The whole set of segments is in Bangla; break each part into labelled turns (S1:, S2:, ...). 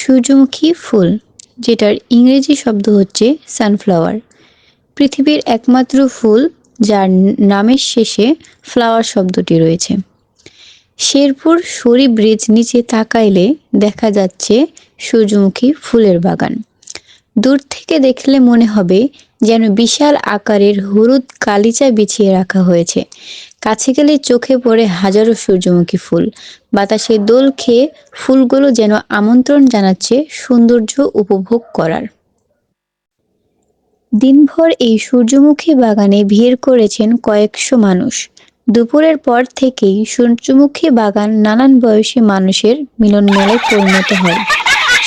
S1: সূর্যমুখী ফুল, যেটার ইংরেজি শব্দ হচ্ছে সানফ্লাওয়ার পৃথিবীর একমাত্র ফুল, যার নামের শেষে ফ্লাওয়ার শব্দটি রয়েছে। শেরপুর সরি ব্রিজ নিচে তাকাইলে দেখা যাচ্ছে সূর্যমুখী ফুলের বাগান। দূর থেকে দেখলে মনে হবে যেন বিশাল আকারের হলুদ কালিচা বিছিয়ে রাখা হয়েছে। কাছে গেলে চোখে পড়ে হাজারো সূর্যমুখী ফুল। বাতাসে দোল খেয়ে ফুলগুলো যেন আমন্ত্রণ জানাচ্ছে সৌন্দর্য উপভোগ করার। দিনভর এই সূর্যমুখী বাগানে ভিড় করেছেন কয়েকশো মানুষ। দুপুরের পর থেকেই সূর্যমুখী বাগান নানান বয়সী মানুষের মিলন মেলায় পরিণত হয়।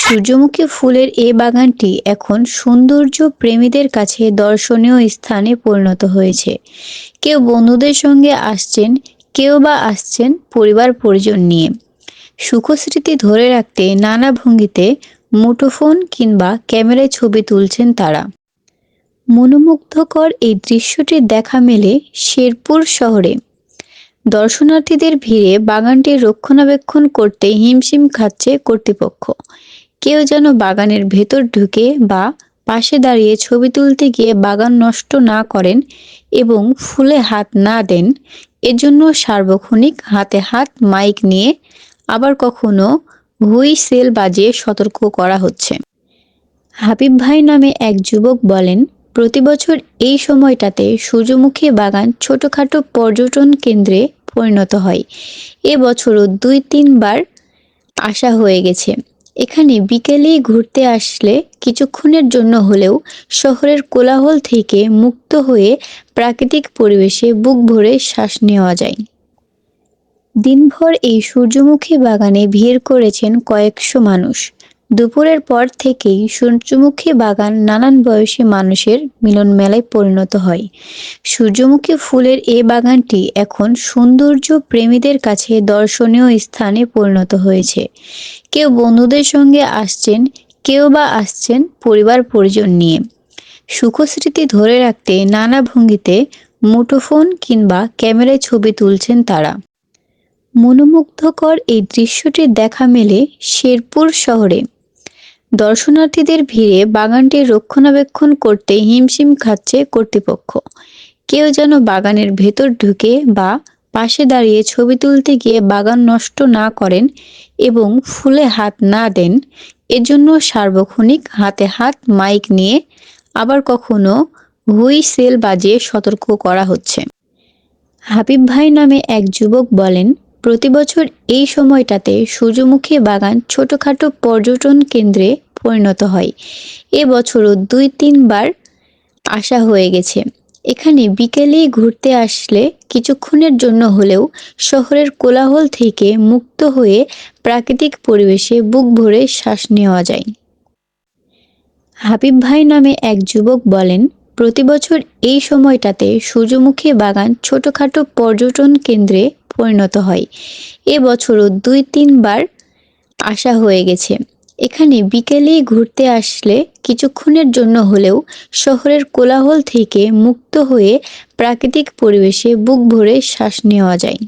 S1: সূর্যমুখী ফুলের এ বাগানটি এখন সৌন্দর্য প্রেমীদের কাছে দর্শনীয় স্থানে পরিণত হয়েছে। কেউ বন্ধুদের সঙ্গে আসছেন, কেউ বা আসছেন পরিবার পরিজন নিয়ে। সুখস্মৃতি ধরে রাখতে নানা ভঙ্গিতে মুঠোফোন কিংবা ক্যামেরায় ছবি তুলছেন তারা। মনোমুগ্ধকর এই দৃশ্যটি দেখা মেলে শেরপুর শহরে। দর্শনার্থীদের ভিড়ে বাগানটি রক্ষণাবেক্ষণ করতে হিমশিম খাচ্ছে কর্তৃপক্ষ। কেউ যেন বাগানের ভেতর ঢুকে বা পাশে দাঁড়িয়ে ছবি তুলতে গিয়ে বাগান নষ্ট না করেন এবং ফুলে হাত না দেন, এজন্য সার্বক্ষণিক হাতে হাত মাইক নিয়ে আবার কখনো হুই সেল বাজিয়ে সতর্ক করা হচ্ছে। হাবিব ভাই নামে এক যুবক বলেন, প্রতি বছর এই সময়টাতে সূর্যমুখী বাগান ছোটখাটো পর্যটন কেন্দ্রে পরিণত হয়। এবছরও দুই তিনবার আসা হয়ে গেছে। এখানে বিকেলেই ঘুরতে আসলে কিছুক্ষণের জন্য হলেও শহরের কোলাহল থেকে মুক্ত হয়ে প্রাকৃতিক পরিবেশে বুক ভরে শ্বাস নেওয়া যায়। দিনভর এই সূর্যমুখী বাগানে ভিড় করেছেন কয়েকশো মানুষ। দুপুরের পর থেকেই সূর্যমুখী বাগান নানান বয়সী মানুষের মিলন মেলায় পরিণত হয়। সূর্যমুখী ফুলের এ বাগানটি এখন সৌন্দর্য প্রেমীদের কাছে দর্শনীয় স্থানে পরিণত হয়েছে। কেউ বন্ধুদের সঙ্গে আসছেন, কেউ বা আসছেন পরিবার পরিজন নিয়ে। সুখস্মৃতি ধরে রাখতে নানা ভঙ্গিতে মুঠোফোন কিংবা ক্যামেরায় ছবি তুলছেন তারা। মনোমুগ্ধকর এই দৃশ্যটি দেখা মেলে শেরপুর শহরে। দর্শনার্থীদের ভিড়ে বাগানটি রক্ষণাবেক্ষণ করতে হিমশিম খাচ্ছে কর্তৃপক্ষ। কেউ যেন বাগানের ভেতর ঢুকে বা পাশে দাঁড়িয়ে ছবি তুলতে গিয়ে বাগান নষ্ট না করেন এবং ফুলে হাত না দেন, এজন্য সার্বক্ষণিক হাতে হাত মাইক নিয়ে আবার কখনো হুই সেল বাজিয়ে সতর্ক করা হচ্ছে। হাবিব ভাই নামে এক যুবক বলেন প্রতি বছর এই সময়টাতে সূর্যমুখী বাগান ছোটখাটো পর্যটন কেন্দ্রে পরিণত হয়। এবছরও দুই তিনবার আসা হয়ে গেছে। এখানে বিকেলে ঘুরতে আসলে কিছুক্ষণের জন্য হলেও শহরের কোলাহল থেকে মুক্ত হয়ে প্রাকৃতিক পরিবেশে বুক ভরে শ্বাস নেওয়া যায়। হাবিব ভাই নামে এক যুবক বলেন প্রতি বছর এই সময়টাতে সূর্যমুখী বাগান ছোটখাটো পর্যটন কেন্দ্রে পরিণত হয়। এ বছরও দুই, তিনবার আসা হয়ে গেছে। এখানে বিকেলেই ঘুরতে আসলে কিছুক্ষণের জন্য হলেও শহরের কোলাহল থেকে মুক্ত হয়ে প্রাকৃতিক পরিবেশে বুক ভরে শ্বাস নেওয়া যায়।